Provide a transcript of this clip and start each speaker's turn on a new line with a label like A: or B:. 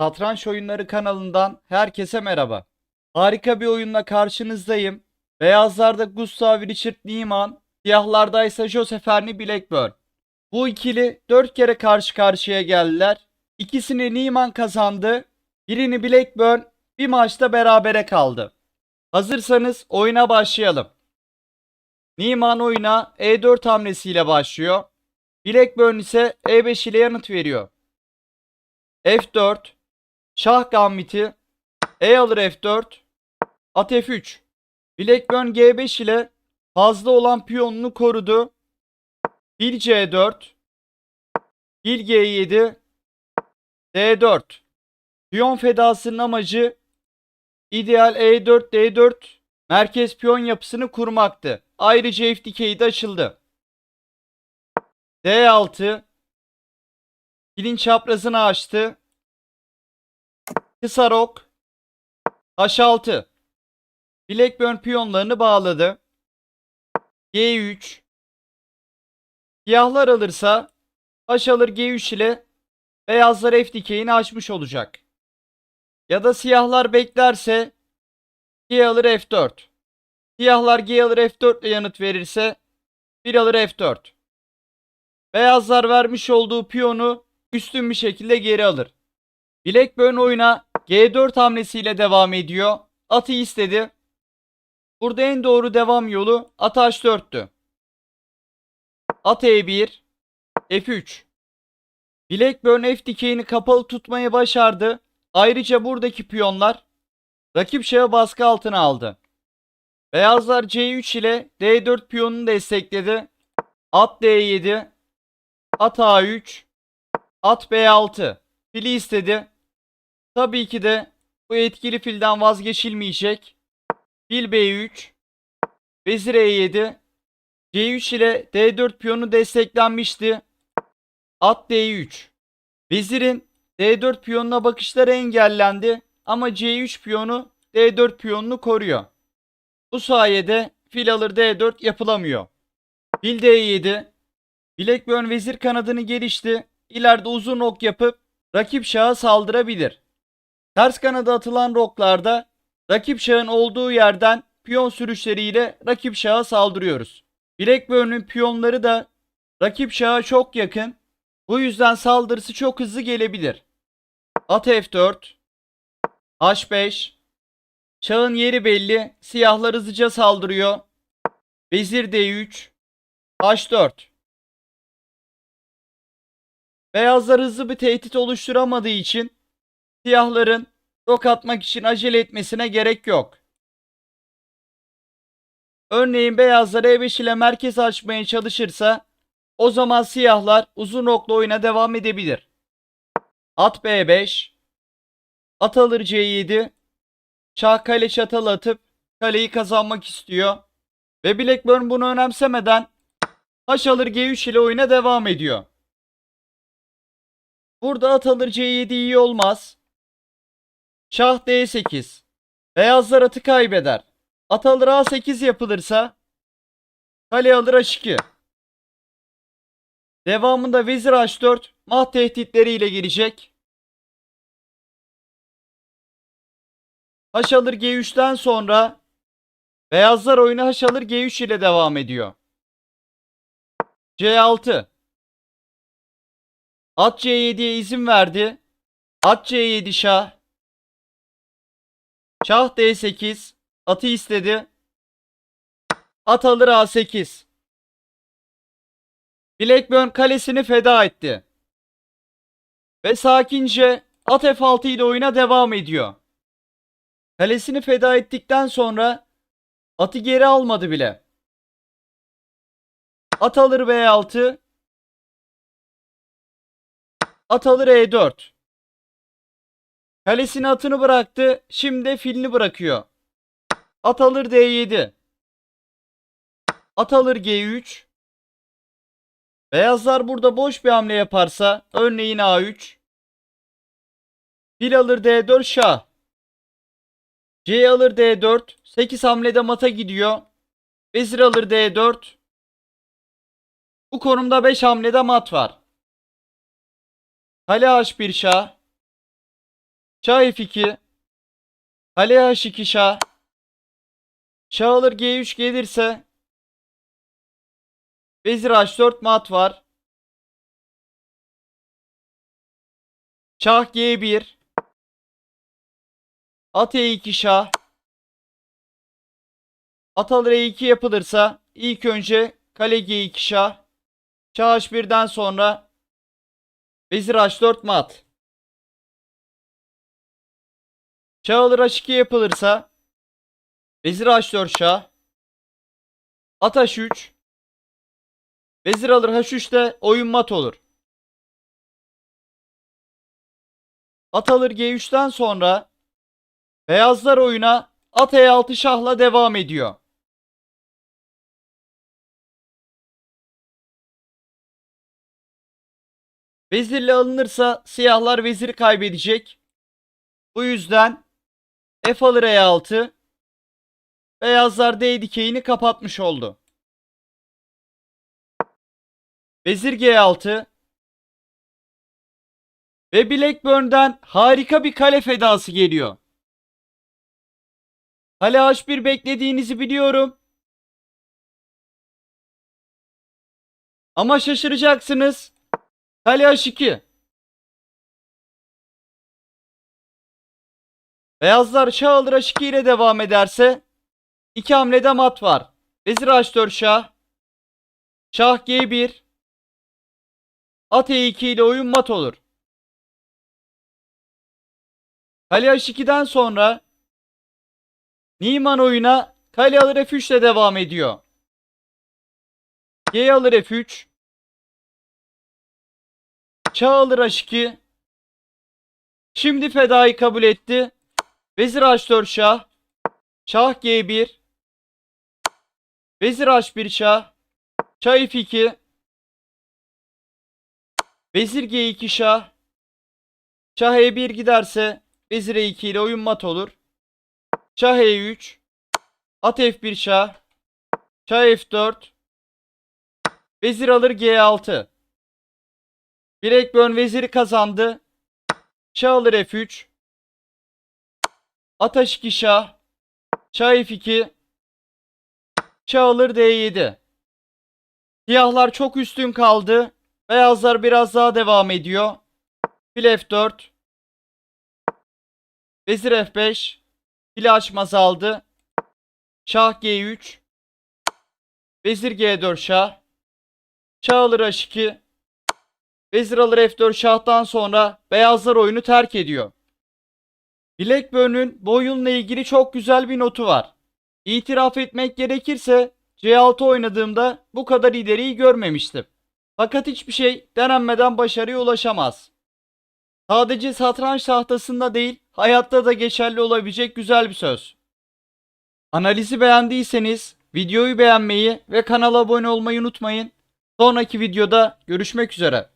A: Satranç Oyunları kanalından herkese merhaba. Harika bir oyunla karşınızdayım. Beyazlarda Gustav Richard Niemann, siyahlarda ise Joseph Ernie Blackburn. Bu ikili 4 kere karşı karşıya geldiler. İkisini Niemann kazandı. Birini Blackburn bir maçta berabere kaldı. Hazırsanız oyuna başlayalım. Niemann oyuna E4 hamlesiyle başlıyor. Blackburn ise E5 ile yanıt veriyor. F4 Şah gambiti E alır F4 At F3 Blackburn G5 ile fazla olan piyonunu korudu. Fil C4 Fil G7 D4 Piyon fedasının amacı ideal E4 D4 merkez piyon yapısını kurmaktı. Ayrıca F2'yi de açıldı. D6 Filin çaprazını açtı. Kısa rok. H6. Blackburn piyonlarını bağladı. G3. Siyahlar alırsa H alır G3 ile beyazlar F dikeyini açmış olacak. Ya da siyahlar beklerse G alır F4. Siyahlar G alır F4 ile yanıt verirse 1 alır F4. Beyazlar vermiş olduğu piyonu üstün bir şekilde geri alır. Blackburn oyuna G4 hamlesiyle devam ediyor. Atı istedi. Burada en doğru devam yolu at H4'tü. At E1 F3 Blackburn F dikeyini kapalı tutmayı başardı. Ayrıca buradaki piyonlar rakip şahı baskı altına aldı. Beyazlar C3 ile D4 piyonunu destekledi. At D7 At A3 At B6 Fili istedi. Tabii ki de bu etkili filden vazgeçilmeyecek. Fil B3 Vezir E7 C3 ile D4 piyonu desteklenmişti. At D3 Vezirin D4 piyonuna bakışları engellendi ama C3 piyonu D4 piyonunu koruyor. Bu sayede fil alır D4 yapılamıyor. Fil D7 Blackburn vezir kanadını gelişti. İleride uzun ok yapıp rakip şaha saldırabilir. Ters kanada atılan roklarda rakip şahın olduğu yerden piyon sürüşleriyle rakip şaha saldırıyoruz. Blackburn'un piyonları da rakip şaha çok yakın. Bu yüzden saldırısı çok hızlı gelebilir. At F4 H5 Şahın yeri belli. Siyahlar hızlıca saldırıyor. Vezir D3 H4 Beyazlar hızlı bir tehdit oluşturamadığı için siyahların rok atmak için acele etmesine gerek yok. Örneğin beyazlar E5 ile merkez açmaya çalışırsa o zaman siyahlar uzun rokla oyuna devam edebilir. At B5 At alır C7 Şah kale çatal atıp kaleyi kazanmak istiyor. Ve Blackburn bunu önemsemeden H alır G3 ile oyuna devam ediyor. Burada at alır C7 iyi olmaz. Şah D8. Beyazlar atı kaybeder. At alır A8 yapılırsa kale alır H2. Devamında vezir H4 mah tehditleriyle gelecek. H alır G3'ten sonra beyazlar oyunu H alır G3 ile devam ediyor. C6 At C7'ye izin verdi. At C7 şah. Şah D8. Atı istedi. At alır A8. Blackburn kalesini feda etti. Ve sakince at F6 ile oyuna devam ediyor. Kalesini feda ettikten sonra atı geri almadı bile. At alır B6. At alır E4. Kalesine atını bıraktı. Şimdi filini bırakıyor. At alır D7. At alır G3. Beyazlar burada boş bir hamle yaparsa örneğin A3. Fil alır D4 şah. C alır D4. 8 hamlede mata gidiyor. Vezir alır D4. Bu konumda 5 hamlede mat var. Kale H1 şah. Şah F2. Kale H2 şah. Şah alır G3 gelirse Vezir H4 mat var. Şah G1. At E2 şah. At alır E2 yapılırsa ilk önce kale G2 şah. Şah H1'den sonra Vezir H4 mat. Şah alır H2 yapılırsa Vezir H4 şah. At H3. Vezir alır H3'te oyun mat olur. At alır G3'ten sonra beyazlar oyuna at E6 şahla devam ediyor. Vezirle alınırsa siyahlar veziri kaybedecek. Bu yüzden F alır E6 beyazlar D dikeyini kapatmış oldu. Vezir G6 ve Blackburn'den harika bir kale fedası geliyor. Kale H1 beklediğinizi biliyorum. Ama şaşıracaksınız. Kale H2. Beyazlar şah alır H2 ile devam ederse iki hamlede mat var. Vezir H4 şah. Şah G1. At E2 ile oyun mat olur. Kale H2'den sonra Niman oyuna kale alır F3 ile devam ediyor. G alır F3. Çağ alır H2. Şimdi fedayı kabul etti. Vezir H4 şah. Şah G1. Vezir H1 şah. Şah F2. Vezir G2 şah. Şah E1 giderse Vezir E2 ile oyun mat olur. Şah E3. At F1 şah. Şah F4. Vezir alır G6. Blackburn veziri kazandı. Şah alır F3. At H2 şah. Şah F2. Şah alır D7. Siyahlar çok üstün kaldı. Beyazlar biraz daha devam ediyor. Fil F4. Vezir F5. Fil açmaz aldı. Şah G3. Vezir G4 şah. Şah alır H2. Vezir alır F4 şahtan sonra beyazlar oyunu terk ediyor. Blackburn'un bu oyunla ilgili çok güzel bir notu var. İtiraf etmek gerekirse C6 oynadığımda bu kadar ileriyi görmemiştim. Fakat hiçbir şey denenmeden başarıya ulaşamaz. Sadece satranç tahtasında değil, hayatta da geçerli olabilecek güzel bir söz. Analizi beğendiyseniz videoyu beğenmeyi ve kanala abone olmayı unutmayın. Sonraki videoda görüşmek üzere.